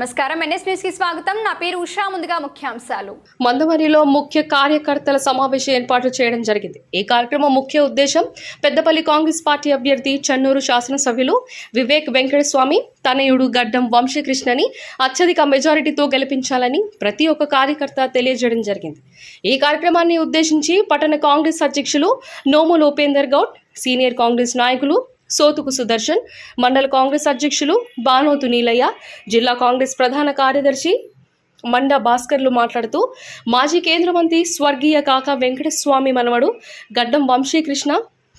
నమస్కారం. ఎన్ఎస్ న్యూస్కి స్వాగతం. నా పేరు ఉషా. ముందుగా ముఖ్యాంశాలు. మందమరిలో ముఖ్య కార్యకర్తల సమావేశం ఏర్పాటు చేయడం జరిగింది. ఈ కార్యక్రమం ముఖ్య ఉద్దేశం పెద్దపల్లి కాంగ్రెస్ పార్టీ అభ్యర్థి చెన్నూరు శాసనసభ్యులు వివేక్ వెంకటస్వామి తనయుడు గడ్డం వంశీకృష్ణని అత్యధిక మెజారిటీతో గెలిపించాలని ప్రతి ఒక్క కార్యకర్త తెలియజేయడం జరిగింది. ఈ కార్యక్రమాన్ని ఉద్దేశించి పట్టణ కాంగ్రెస్ అధ్యక్షులు నోము ఉపేందర్ గౌడ్ సీనియర్ కాంగ్రెస్ నాయకులు సోతుకు సుదర్శన్ మండల కాంగ్రెస్ అధ్యక్షులు బానోతు నీలయ్య జిల్లా కాంగ్రెస్ ప్రధాన కార్యదర్శి మండ భాస్కర్లు మాట్లాడుతూ మాజీ కేంద్ర మంత్రి స్వర్గీయ కాకా వెంకటస్వామి మనవడు గడ్డం వంశీకృష్ణ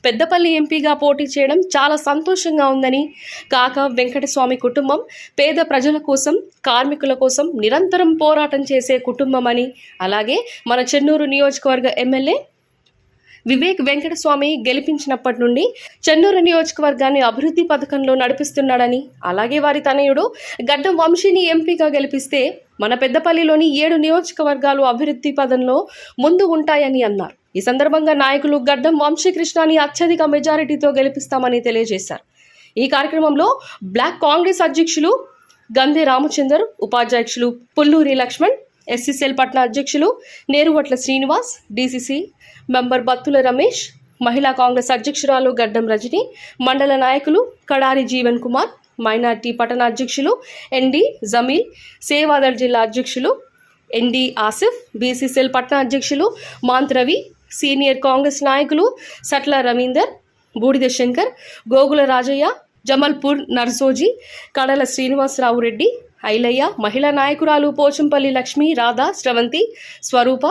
పెద్దపల్లి ఎంపీగా పోటీ చేయడం చాలా సంతోషంగా ఉందని కాక వెంకటస్వామి కుటుంబం పేద ప్రజల కోసం కార్మికుల కోసం నిరంతరం పోరాటం చేసే కుటుంబం అని అలాగే మన చెన్నూరు నియోజకవర్గ ఎమ్మెల్యే వివేక్ వెంకటస్వామి గెలిపించినప్పటి నుండి చెన్నూరు నియోజకవర్గాన్ని అభివృద్ధి పథకంలో నడిపిస్తున్నాడని అలాగే వారి తనయుడు గడ్డం వంశీని ఎంపీగా గెలిపిస్తే మన పెద్దపల్లిలోని ఏడు నియోజకవర్గాలు అభివృద్ధి పదంలో ముందు ఉంటాయని అన్నారు. ఈ సందర్భంగా నాయకులు గడ్డం వంశీకృష్ణని అత్యధిక మెజారిటీతో గెలిపిస్తామని తెలియజేశారు. ఈ కార్యక్రమంలో బ్లాక్ కాంగ్రెస్ అధ్యక్షులు గంధే రామచందర్ ఉపాధ్యక్షులు పుల్లూరి లక్ష్మణ్ ఎస్సీసీఎల్ పట్ల అధ్యక్షులు నేరువట్ల శ్రీనివాస్ డీసీసీ మెంబర్ బత్తుల రమేష్ మహిళా కాంగ్రెస్ అధ్యక్షురాలు గడ్డం రజని మండల నాయకులు కడారి జీవన్ కుమార్ మైనార్టీ పట్టణ అధ్యక్షులు ఎన్డి జమీల్ సేవాదళ్ జిల్లా అధ్యక్షులు ఎన్డి ఆసిఫ్ బీసీసీఎల్ పట్టణ అధ్యక్షులు మాంత్ రవి సీనియర్ కాంగ్రెస్ నాయకులు సట్ల రవీందర్ బూడిద శంకర్ గోగుల రాజయ్య జమల్పూర్ నర్సోజీ కడల శ్రీనివాసరావు రెడ్డి ఐలయ్య మహిళా నాయకురాలు పోచంపల్లి లక్ష్మి రాధా స్రవంతి స్వరూప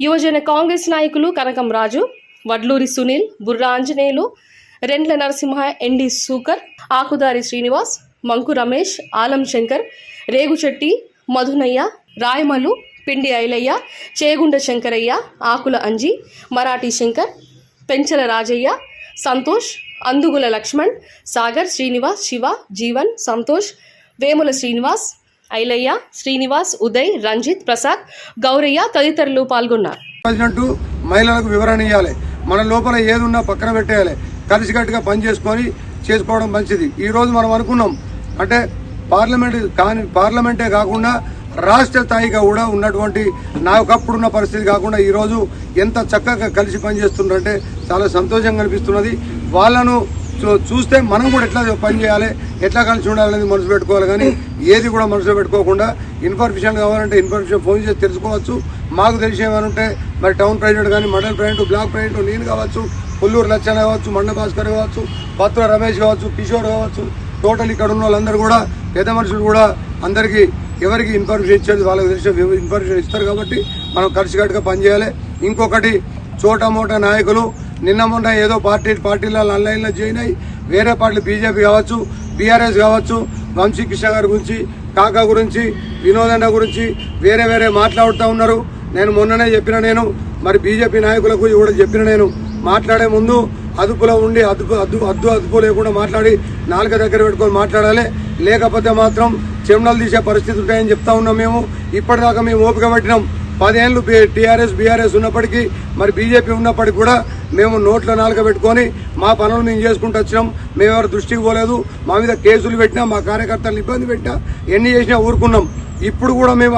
యువజన కాంగ్రెస్ నాయకులు కనకం రాజు వడ్లూరి సునీల్ బుర్రా ఆంజనేయులు రెండ్ల నరసింహ ఎండి సూకర్ ఆకుదారి శ్రీనివాస్ మంకు రమేష్ ఆలం శంకర్ రేగుచెట్టి మధునయ్య రాయమలు పిండి ఐలయ్య చేగుండ శంకరయ్య ఆకుల అంజి మరాఠీ శంకర్ పెంచల రాజయ్య సంతోష్ అందుగుల లక్ష్మణ్ సాగర్ శ్రీనివాస్ శివ జీవన్ సంతోష్ వేముల శ్రీనివాస్ ఐలయ్య శ్రీనివాస్ ఉదయ్ రంజిత్ ప్రసాద్ గౌరయ్య తదితరులు పాల్గొన్నారు. మహిళలకు వివరణ ఇవ్వాలి మన లోపల ఏదున్నా పక్కన పెట్టేయాలి. కలిసికట్టుగా పని చేసుకొని చేసుకోవడం మంచిది. ఈ రోజు మనం అనుకున్నాం. అంటే పార్లమెంట్ కానీ పార్లమెంటే కాకుండా రాష్ట్ర స్థాయిగా కూడా ఉన్నటువంటి నా ఒకప్పుడు పరిస్థితి కాకుండా ఈరోజు ఎంత చక్కగా కలిసి పనిచేస్తుందంటే చాలా సంతోషంగా అనిపిస్తున్నది. వాళ్ళను చూ- చూస్తే మనం కూడా ఎట్లా పని చేయాలి ఎట్లా కలిసి ఉండాలనేది మనసు పెట్టుకోవాలి కానీ ఏది కూడా మనసులో పెట్టుకోకుండా ఇన్ఫర్మేషన్ కావాలంటే ఇన్ఫర్మేషన్ ఫోన్ చేసి తెలుసుకోవచ్చు. మాకు తెలిసి ఏమైనా ఉంటే మరి టౌన్ ప్రెసిడెంట్ కానీ మండల ప్రెసిడెంట్ బ్లాక్ ప్రెసిడెంట్ నేను కావచ్చు పుల్లూరు లచ్చన కావచ్చు మండ భాస్కర్ కావచ్చు పత్ర రమేష్ కావచ్చు కిషోర్ కావచ్చు టోటల్ ఇక్కడ ఉన్న వాళ్ళందరూ కూడా పెద్ద మనుషులు కూడా అందరికీ ఎవరికి ఇన్ఫర్మేషన్ ఇచ్చేది వాళ్ళకి తెలిసే ఇన్ఫర్మేషన్ ఇస్తారు కాబట్టి మనం కలిసికట్టుగా పనిచేయాలి. ఇంకొకటి చోట మోట నాయకులు నిన్న మొన్న ఏదో పార్టీ పార్టీలో ఆన్లైన్లో జాయిన్ అయ్యి వేరే పార్టీలు బీజేపీ కావచ్చు బీఆర్ఎస్ కావచ్చు వంశీకృష్ణ గారి గురించి కాకా గురించి వినోదండ గురించి వేరే వేరే మాట్లాడుతూ ఉన్నారు. నేను మొన్ననే చెప్పిన నేను మరి బీజేపీ నాయకులకు కూడా చెప్పిన నేను. మాట్లాడే ముందు అదుపులో ఉండి అదుపు అద్దు అద్దు అదుపు లేకుండా మాట్లాడి నాలుక దగ్గర పెట్టుకొని మాట్లాడాలి. లేకపోతే మాత్రం చెమటలు తీసే పరిస్థితి ఉంటాయని చెప్తా ఉన్నాం మేము. ఇప్పటిదాకా మేము ఓపిక పట్టినాం. పదేళ్ళు టీఆర్ఎస్ బీఆర్ఎస్ ఉన్నప్పటికీ మరి బీజేపీ ఉన్నప్పటికీ కూడా మేము నోట్లో నాలుక పెట్టుకొని మా పనులు మేము చేసుకుంటూ వచ్చినాం. మేము ఎవరు దృష్టికి పోలేదు. మా మీద కేసులు పెట్టినా మా కార్యకర్తలను ఇబ్బంది పెట్టినా ఎన్ని చేసినా ఊరుకున్నాం. ఇప్పుడు కూడా మేము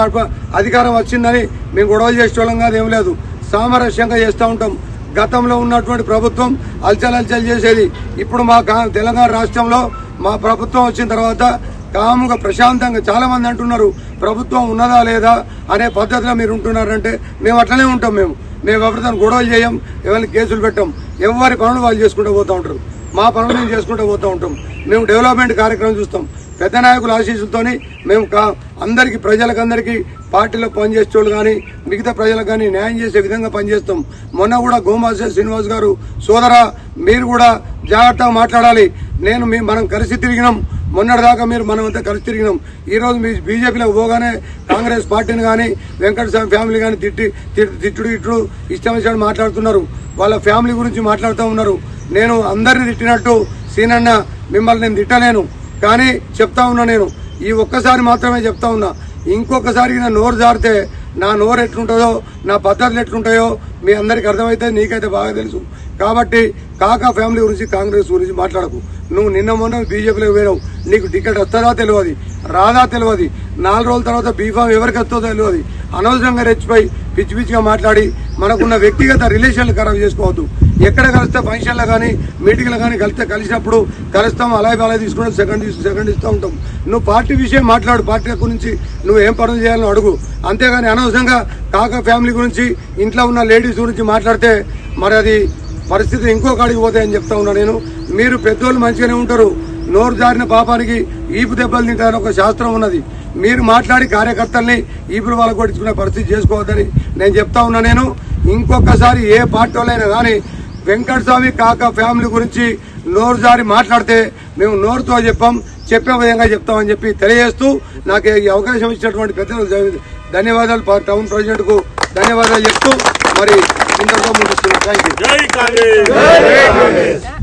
అధికారం వచ్చిందని మేము గొడవలు చేసేవాళ్ళం కాదు ఏం లేదు. సామరస్యంగా చేస్తూ ఉంటాం. గతంలో ఉన్నటువంటి ప్రభుత్వం అల్చలల్చలు చేసేది. ఇప్పుడు మా కా- తెలంగాణ రాష్ట్రంలో మా ప్రభుత్వం వచ్చిన తర్వాత కాముగా ప్రశాంతంగా చాలామంది అంటున్నారు ప్రభుత్వం ఉన్నదా లేదా అనే పద్ధతిలో మీరు ఉంటున్నారంటే మేము అట్లనే ఉంటాం మేము. మేము ఎవరితో గొడవలు చేయం ఎవరిని కేసులు పెట్టాం ఎవరి పనులు వాళ్ళు చేసుకుంటూ పోతూ ఉంటారు. మా పనులు మేము చేసుకుంటూ పోతూ ఉంటాం. మేము డెవలప్మెంట్ కార్యక్రమం చూస్తాం. పెద్ద నాయకుల ఆశీస్సులతోని మేము కా- అందరికీ ప్రజలకు అందరికీ పార్టీలో పనిచేసేవాళ్ళు కానీ మిగతా ప్రజలకు కానీ న్యాయం చేసే విధంగా పనిచేస్తాం. మొన్న కూడా గోమాస శ్రీనివాస్ గారు సోదరా మీరు కూడా జాగ్రత్తగా మాట్లాడాలి. నేను మీ మనం కలిసి తిరిగినాం. మొన్నటిదాకా మీరు మనం అంతా కలిసి తిరిగినాం. ఈ రోజు మీ బీజేపీలో పోగానే కాంగ్రెస్ పార్టీని కానీ వెంకటస్వామి ఫ్యామిలీ కానీ తిట్టి తిట్టు- తిట్టుడు ఇట్లు ఇష్టం వచ్చినట్టు మాట్లాడుతున్నారు. వాళ్ళ ఫ్యామిలీ గురించి మాట్లాడుతూ ఉన్నారు. నేను అందరిని తిట్టినట్టు సీనన్న మిమ్మల్ని నేను తిట్టలేను. కానీ చెప్తా ఉన్నా నేను. ఈ ఒక్కసారి మాత్రమే చెప్తా ఉన్నా. ఇంకొకసారి నా నోరు జారితే నా నోరు ఎట్లుంటుందో నా పద్ధతులు ఎట్లుంటాయో మీ అందరికి అర్థమైతే నీకైతే బాగా తెలుసు. కాబట్టి కాకా ఫ్యామిలీ గురించి కాంగ్రెస్ గురించి మాట్లాడకు. నువ్వు నిన్న మొన్న బీజేపీలోకి పోయినావు. నీకు టికెట్ వస్తుందా తెలియదు. రాదా తెలియదు. నాలుగు రోజుల తర్వాత బీఫామ్ ఎవరికి వస్తుందో తెలియదు. అనవసరంగా రెచ్చిపోయి పిచ్చి పిచ్చిగా మాట్లాడి మనకున్న వ్యక్తిగత రిలేషన్లు ఖరాబ్ చేసుకోవద్దు. ఎక్కడ కలిస్తే ఫంక్షన్లో కానీ మీటింగ్లో కానీ కలిస్తే కలిసినప్పుడు కలుస్తాం అలాగే అలాగే తీసుకుంటాం సెకండ్ సెకండ్ ఇస్తూ ఉంటాం. నువ్వు పార్టీ విషయం మాట్లాడు. పార్టీ గురించి నువ్వు ఏం పనులు చేయాలని అడుగు. అంతేగాని అనవసరంగా కాక ఫ్యామిలీ గురించి ఇంట్లో ఉన్న లేడీస్ గురించి మాట్లాడితే మరి అది పరిస్థితి ఇంకో కాడికి పోతాయని చెప్తా ఉన్నా నేను. మీరు పెద్దోళ్ళు మంచిగానే ఉంటారు. నోరు జారిన పాపానికి ఈపు దెబ్బలు తింటారని ఒక శాస్త్రం ఉన్నది. మీరు మాట్లాడి కార్యకర్తల్ని ఈపులు వాళ్ళకు కొట్టించుకునే పరిస్థితి చేసుకోవద్దని నేను చెప్తా ఉన్నా నేను. ఇంకొకసారి ఏ పార్టీ వాళ్ళైనా కానీ వెంకటస్వామి కాక ఫ్యామిలీ గురించి నోరు జారి మాట్లాడితే మేము నోరుతో చెప్పాం చెప్పే విధంగా చెప్తామని చెప్పి తెలియజేస్తూ నాకు ఈ అవకాశం ఇచ్చినటువంటి పెద్దలకు ధన్యవాదాలు టౌన్ ప్రెసిడెంట్కు ధన్యవాదాలు చెప్తూ మరి ఇంతకు ముగిస్తున్నాను థ్యాంక్ యూ జై కాంగ్రెస్